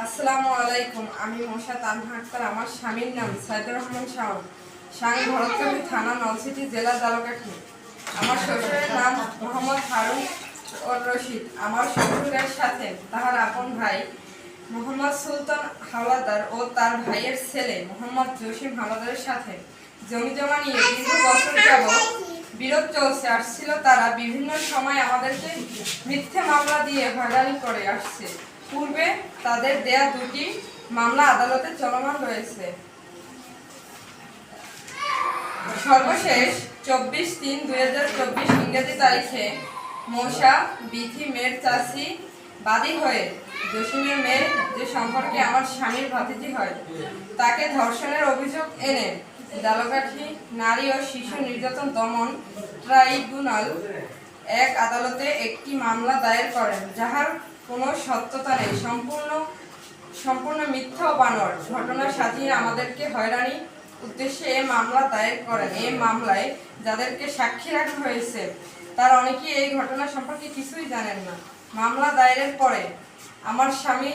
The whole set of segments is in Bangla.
আসসালামু আলাইকুম, আমি মশা তানহা আক্তার, আমার স্বামীর নাম সাইদুর রহমান শাহ সাং ভরতকালী থানা নলসিটি জেলা জালকাঠি। আমার শ্বশুরের নাম মোহাম্মদ হারুন ওর রশিদ। আমার শ্বশুরের সাথে তাহার আপন ভাই মোহাম্মদ সুলতান হাওলাদার ও তার ভাইয়ের ছেলে মোহাম্মদ জসিম হাওলাদারের সাথে জমি জমা নিয়ে দীর্ঘ বছর যাবৎ বিরোধ চলছে। আসছিল তারা বিভিন্ন সময় আমাদেরকে মিথ্যে মামলা দিয়ে হয়রানি করে আসছে। পূর্বে তাদের দেয়া দুটি মামলা আদালতে চলমান রয়েছে। সর্বশেষ চব্বিশ তিন দুই হাজার চব্বিশ ইংরেজি তারিখে মশা বিথি মেয়ের চাষি বাদী হয়ে জসিমের মেয়ে যে সম্পর্কে আমার স্বামীর ভাতিজি হয়, তাকে ধর্ষণের অভিযোগ এনে দালকাঠি নারী ও শিশু নির্যাতন দমন ট্রাইব্যুনাল এক আদালতে একটি মামলা দায়ের করেন, যাহার কোনো সত্যতা নেই। সম্পূর্ণ সম্পূর্ণ মিথ্যা ও বানর। ঘটনা সাজিয়ে আমাদেরকে হয়রানি উদ্দেশ্যে এ মামলা দায়ের করেন। এই মামলায় যাদেরকে সাক্ষী রাখা হয়েছে, তার অনেকেই এই ঘটনা সম্পর্কে কিছুই জানেন না। মামলা দায়েরের পরে আমার স্বামী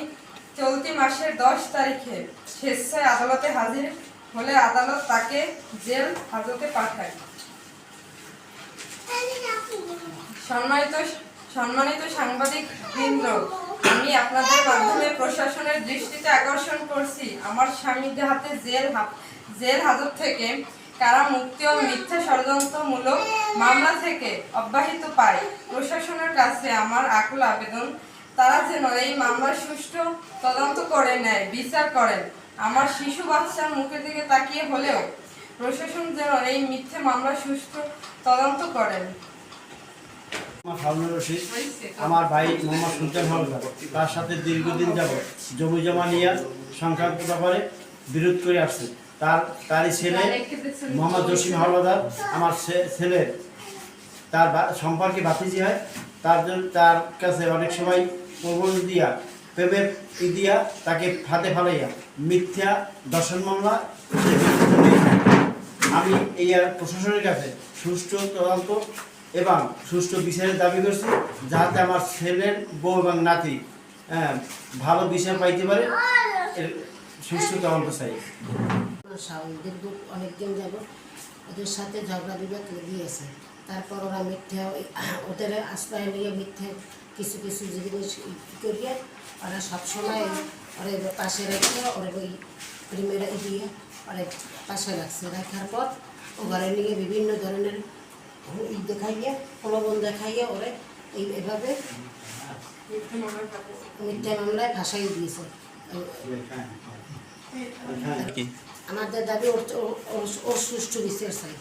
চলতি মাসের দশ তারিখে স্বেচ্ছায় আদালতে হাজির হলে আদালত তাকে জেল হাজতে পাঠায়। সম্মানিত সম্মানিত সাংবাদিক বৃন্দ, আমি আপনাদের মাধ্যমে প্রশাসনের দৃষ্টিতে আকর্ষণ করছি। আমার স্বামীদের হাতে জেল জেল হাজত থেকে কারা মুক্তি ও মিথ্যা ষড়যন্ত্রমূলক মামলা থেকে অব্যাহত পায়, প্রশাসনের কাছে আমার আকুল আবেদন। তারা যেন এই মামলার সুষ্ঠু তদন্ত করে নেয়, বিচার করেন। আমার শিশু বাচ্চার মুখের দিকে তাকিয়ে হলেও প্রশাসন যেন এই মিথ্যে মামলা সুষ্ঠু তদন্ত করেন। আমার হারুনুর রশিদ, আমার ভাই মোহাম্মদ সুলতান হাওলাদার তার সাথে দীর্ঘদিন যাব জমি জমা নিয়ে সংক্রান্ত ব্যাপারে বিরোধ করে আসছে। তার, তারই ছেলে মোহাম্মদ জসিম হাওলাদার আমার ছে- ছেলের তার সম্পর্কে বাতিজি হয়। তার জন্য, তার কাছে অনেক সময় প্রবল দিয়া, প্রেমের দিয়া তাকে হাতে ফালাইয়া মিথ্যা দর্শন মামলা। আমি এই আর প্রশাসনের কাছে সুষ্ঠু তদন্ত এবং সুষ্ঠু বিচারের দাবি করছি যাতে আমার ছেলের বউ এবং নাতি হ্যাঁ, ভালো বিচার পাইতে পারে। সুষ্ঠু তদন্ত চাই। অনেকদিন যাব ওদের সাথে ঝগড়া বিবাদ লেগেছে। তারপর ওরা মিথ্যে ওদের আশ্রয় নিয়ে মিথ্যে কিছু কিছু জিনিস করিয়ে ওরা সবসময় ওরে পাশে রেখে ওরে ওই প্রেমের দিয়ে ওরে পাশে রাখছে। রাখার পর ও ঘরে নিয়ে বিভিন্ন ধরনের ই দেখাইয়ে প্রলোভন দেখাইয়ে ওরে এই এভাবে মিথ্যা মামলায় ভাসাই দিয়েছে। আমাদের দাবি ওর সুষ্ঠু বিচার চাই।